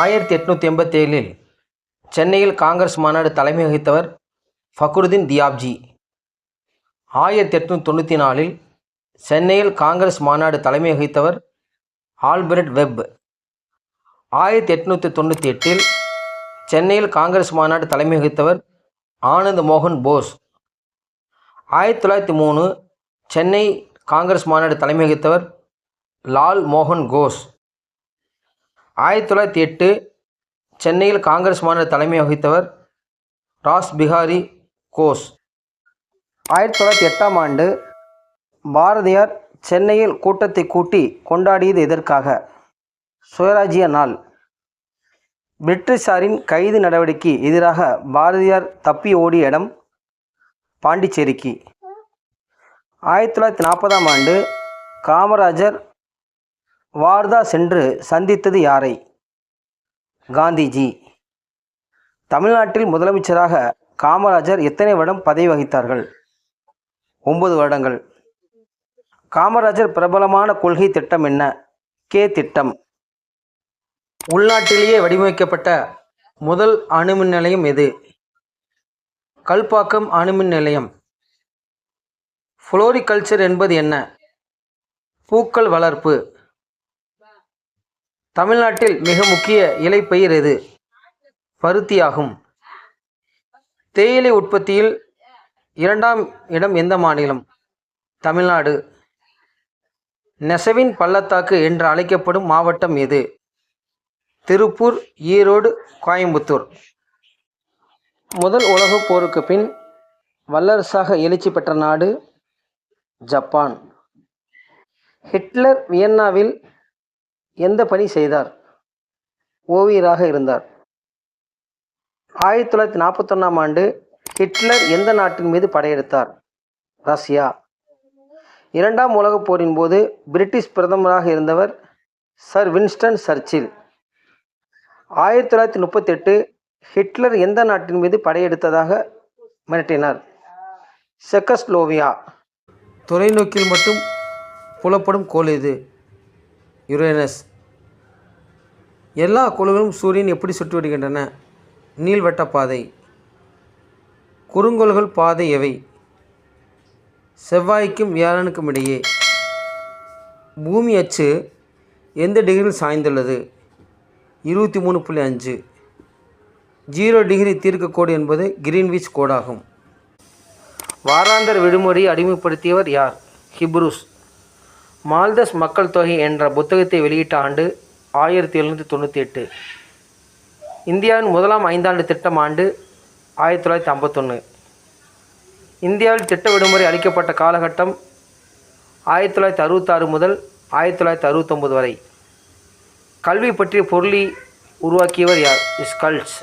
ஆயிரத்தி எட்நூற்றி எண்பத்தேழில் சென்னையில் காங்கிரஸ் மாநாடு தலைமை வகித்தவர் ஃபக்ருதீன் தியாப்ஜி. ஆயிரத்தி எட்நூற்றி தொண்ணூற்றி நாலில் சென்னையில் காங்கிரஸ் மாநாடு தலைமை வகித்தவர் ஆல்பர்ட் வெப். ஆயிரத்தி எட்நூற்றி தொண்ணூற்றி எட்டில் சென்னையில் காங்கிரஸ் மாநாடு தலைமை வகித்தவர் ஆனந்த் மோகன் போஸ். ஆயிரத்தி தொள்ளாயிரத்தி மூணு சென்னை காங்கிரஸ் மாநாடு தலைமை வகித்தவர் லால் மோகன் கோஸ். ஆயிரத்தி தொள்ளாயிரத்தி எட்டு சென்னையில் காங்கிரஸ் மாநில தலைமை வகித்தவர் ராஸ் பிஹாரி கோஸ். ஆயிரத்தி தொள்ளாயிரத்தி எட்டாம் ஆண்டு பாரதியார் சென்னையில் கூட்டத்தை கூட்டி கொண்டாடியது எதற்காக? சுயராஜ்ய நாள். பிரிட்டிஷாரின் கைது நடவடிக்கை எதிராக பாரதியார் தப்பி ஓடிய இடம் பாண்டிச்சேரிக்கு. ஆயிரத்தி தொள்ளாயிரத்தி நாற்பதாம் ஆண்டு காமராஜர் வார்தா சென்று சந்தித்தது யாரை? காந்திஜி. தமிழ்நாட்டில் முதலமைச்சராக காமராஜர் எத்தனை வருடம் பதவி வகித்தார்கள்? ஒன்பது வருடங்கள். காமராஜர் பிரபலமான கொள்கை திட்டம் என்ன? கே திட்டம். உள்நாட்டிலேயே வடிவமைக்கப்பட்ட முதல் அணுமின் நிலையம் எது? கல்பாக்கம் அணுமின் நிலையம். ஃப்ளோரிகல்ச்சர் என்பது என்ன? பூக்கள் வளர்ப்பு. தமிழ்நாட்டில் மிக முக்கிய இலைப்பயிர் எது? பருத்தியாகும். தேயிலை உற்பத்தியில் இரண்டாம் இடம் எந்த மாநிலம்? தமிழ்நாடு. நெசவின் பள்ளத்தாக்கு என்று அழைக்கப்படும் மாவட்டம் எது? திருப்பூர் ஈரோடு கோயம்புத்தூர். முதல் உலகப் போருக்கு பின் வல்லரசாக எழுச்சி பெற்ற நாடு ஜப்பான். ஹிட்லர் வியன்னாவில் எந்த பணி செய்தார்? ஓவியராக இருந்தார். ஆயிரத்தி தொள்ளாயிரத்தி நாற்பத்தொன்னாம் ஆண்டு ஹிட்லர் எந்த நாட்டின் மீது படையெடுத்தார்? ரஷ்யா. இரண்டாம் உலகப் போரின் போது பிரிட்டிஷ் பிரதமராக இருந்தவர் சர் வின்ஸ்டன் சர்ச்சில். ஆயிரத்தி தொள்ளாயிரத்தி முப்பத்தெட்டு ஹிட்லர் எந்த நாட்டின் மீது படையெடுத்ததாக மிரட்டினார்? செக்கஸ்லோவியா. தொலைநோக்கில் மட்டும் புலப்படும் கோல் இது. யுரேனஸ். எல்லா கோள்களும் சூரியன் எப்படி சுற்றி வருகின்றன? நீள்வட்ட பாதை. குறுங்கோள்கள் பாதை எவை? செவ்வாய்க்கும் வியாழனுக்கும் இடையே. பூமி அச்சு எந்த டிகிரியில் சாய்ந்துள்ளது? இருபத்தி மூணு புள்ளி அஞ்சு. ஜீரோ டிகிரி தீர்க்க கோடு என்பது கிரீன்விச் கோடாகும். வாராந்தர் விடுமுறையை அடிமைப்படுத்தியவர் யார்? ஹிப்ரூஸ். மால்தஸ் மக்கள் தொகை என்ற புத்தகத்தை வெளியிட்ட ஆண்டு ஆயிரத்தி எழுநூற்றி தொண்ணூற்றி எட்டு. இந்தியாவின் முதலாம் ஐந்தாண்டு திட்டம் ஆண்டு ஆயிரத்தி தொள்ளாயிரத்தி ஐம்பத்தொன்று இந்தியாவில் திட்ட விடுமுறை அளிக்கப்பட்ட காலகட்டம் ஆயிரத்தி தொள்ளாயிரத்தி அறுபத்தாறு முதல் ஆயிரத்தி தொள்ளாயிரத்தி அறுபத்தொம்பது வரை. கல்வி பற்றிய பொருளை உருவாக்கியவர் யார்? இஸ்கல்ஸ்